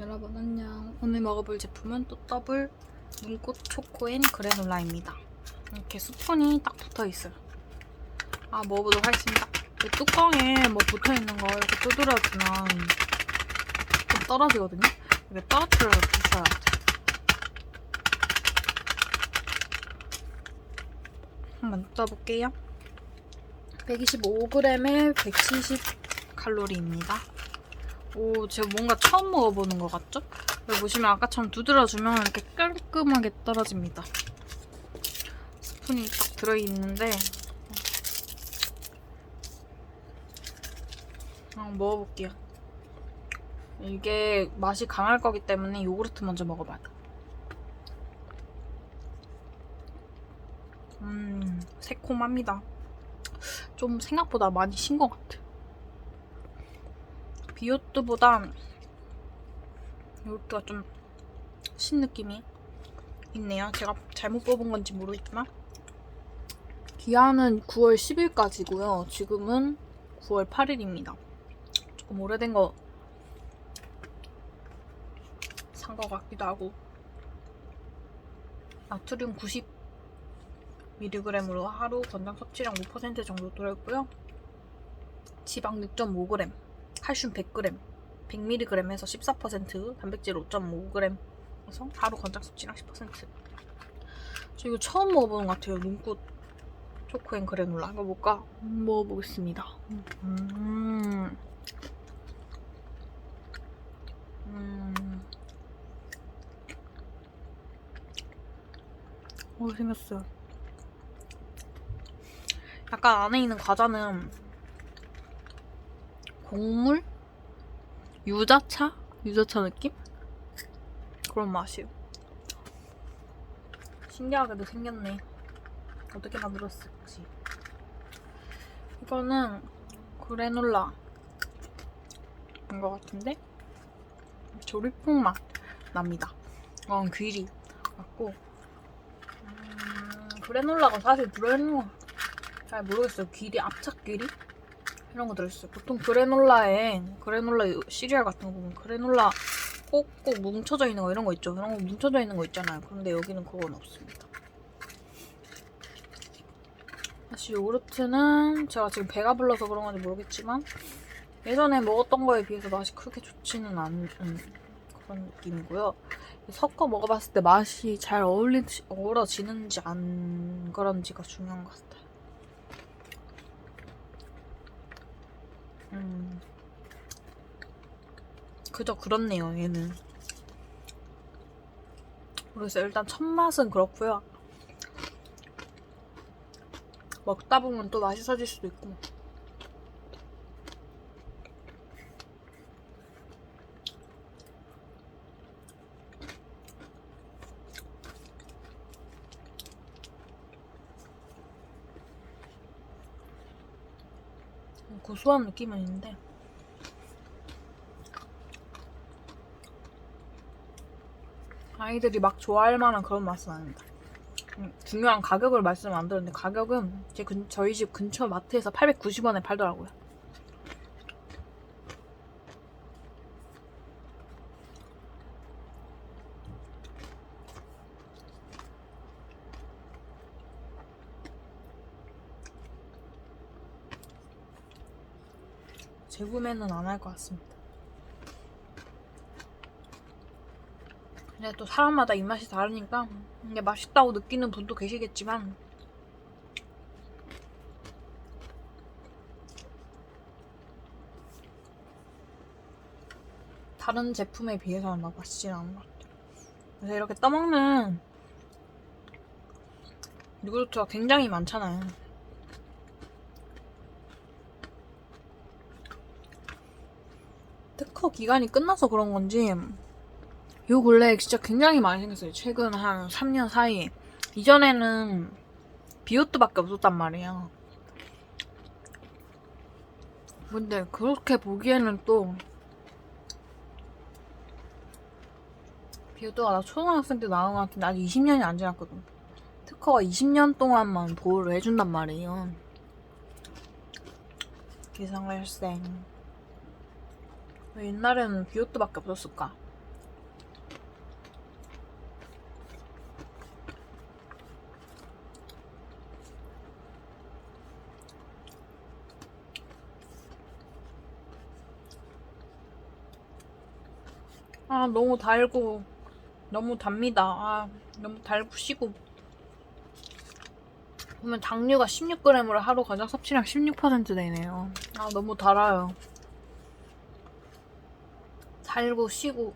여러분 안녕. 오늘 먹어볼 제품은 또 더블 눈꽃 초코 앤 그래놀라입니다. 이렇게 스푼이 딱 붙어 있어요. 아 먹어보도록 하겠습니다. 이 뚜껑에 뭐 붙어 있는 거 이렇게 두드려주면 좀 떨어지거든요. 이렇게 떨어뜨려 주셔야 돼. 한번 떠볼게요. 125g에 170 칼로리입니다. 오, 제가 뭔가 처음 먹어보는 것 같죠? 여기 보시면 아까처럼 두드려주면 이렇게 깔끔하게 떨어집니다. 스푼이 딱 들어있는데 한번 먹어볼게요. 이게 맛이 강할 거기 때문에 요구르트 먼저 먹어봐요. 음, 새콤합니다. 좀 생각보다 많이 신 것 같아. 비오트보다 요트가 좀 신 느낌이 있네요. 제가 잘못 뽑은 건지 모르겠지만 기한은 9월 10일까지고요. 지금은 9월 8일입니다. 조금 오래된 거 산 것 같기도 하고 나트륨 90mg으로 하루 권장 섭취량 5% 정도 들어있고요. 지방 6.5g, 칼슘 100g, 100mg에서 14%, 단백질 5.5g에서 하루 권장 섭취량 10%. 저 이거 처음 먹어보는 것 같아요. 눈꽃 초코앤 그래놀라. 이거 뭘까? 음, 먹어보겠습니다. 음. 음. 오, 생겼어요. 약간 안에 있는 과자는 곡물? 유자차? 유자차 느낌? 그런 맛이에요. 신기하게도 생겼네. 어떻게 만들었을지. 이거는 그래놀라 인것 같은데 조리퐁 맛 납니다. 이건 귀리 같고 음, 그래놀라가 사실 들어있는 거 잘 모르겠어요. 귀리 압착 귀리 이런 거 들어있어요. 보통 그래놀라에 그래놀라 시리얼 같은 거 보면 그래놀라 꼭꼭 뭉쳐져 있는 거 이런 거 있죠. 이런 거 뭉쳐져 있는 거 있잖아요. 그런데 여기는 그건 없습니다. 사실 요구르트는 제가 지금 배가 불러서 그런 건지 모르겠지만 예전에 먹었던 거에 비해서 맛이 크게 좋지는 않은 그런 느낌이고요. 섞어 먹어봤을 때 맛이 잘 어울리, 어우러지는지 안 그런지가 중요한 것 같아요. 음. 그저 그렇네요, 얘는. 그래서 일단 첫 맛은 그렇고요. 먹다 보면 또 맛있어질 수도 있고. 고소한 느낌은 있는데 아이들이 막 좋아할 만한 그런 맛은 아닙니다. 음, 중요한 가격을 말씀 안 드렸는데 가격은 제 근, 저희 집 근처 마트에서 890원에 팔더라고요. 재구매는 안 할 것 같습니다. 근데 또 사람마다 입맛이 다르니까 이게 맛있다고 느끼는 분도 계시겠지만 다른 제품에 비해서는 막 맛있진 않은 것 같아요. 그래서 이렇게 떠먹는 요구르트가 굉장히 많잖아요. 특허 기간이 끝나서 그런 건지 요 근래에 진짜 굉장히 많이 생겼어요. 최근 한 3년 사이에. 이전에는 비오트밖에 없었단 말이에요. 근데 그렇게 보기에는 또 비오트가 나 초등학생 때 나온 것 같은데 아직 20년이 안 지났거든. 특허가 20년 동안만 보호를 해준단 말이에요. 기상할생. 왜 옛날에는 비오트밖에 없었을까? 아 너무 달고 너무 답니다. 아 너무 달고 시고. 보면 당류가 16g으로 하루 과자 섭취량 16% 되네요. 아 너무 달아요. 달고 시고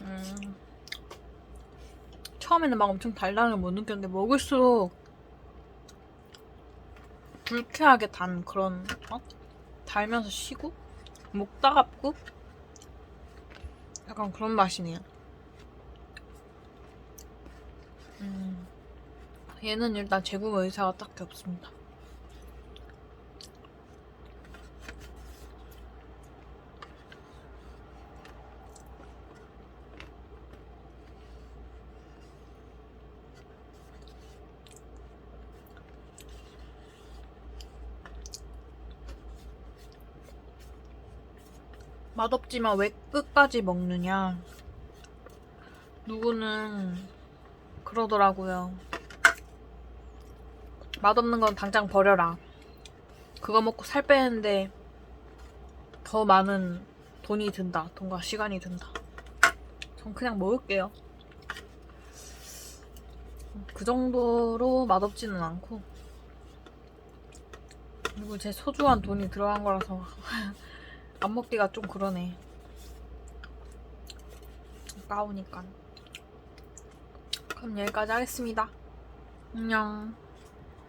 음, 처음에는 막 엄청 달다는 걸 못 느꼈는데 먹을수록 불쾌하게 단 그런 어? 달면서 시고 목 따갑고 약간 그런 맛이네요. 음, 얘는 일단 재구매 의사가 딱히 없습니다. 맛없지만 왜 끝까지 먹느냐. 누구는 그러더라고요. 맛없는 건 당장 버려라. 그거 먹고 살 빼는데 더 많은 돈이 든다. 돈과 시간이 든다. 전 그냥 먹을게요. 그 정도로 맛없지는 않고. 그리고 제 소중한 돈이 들어간 거라서 안 먹기가 좀 그러네. 아까우니까. 그럼 여기까지 하겠습니다. 안녕.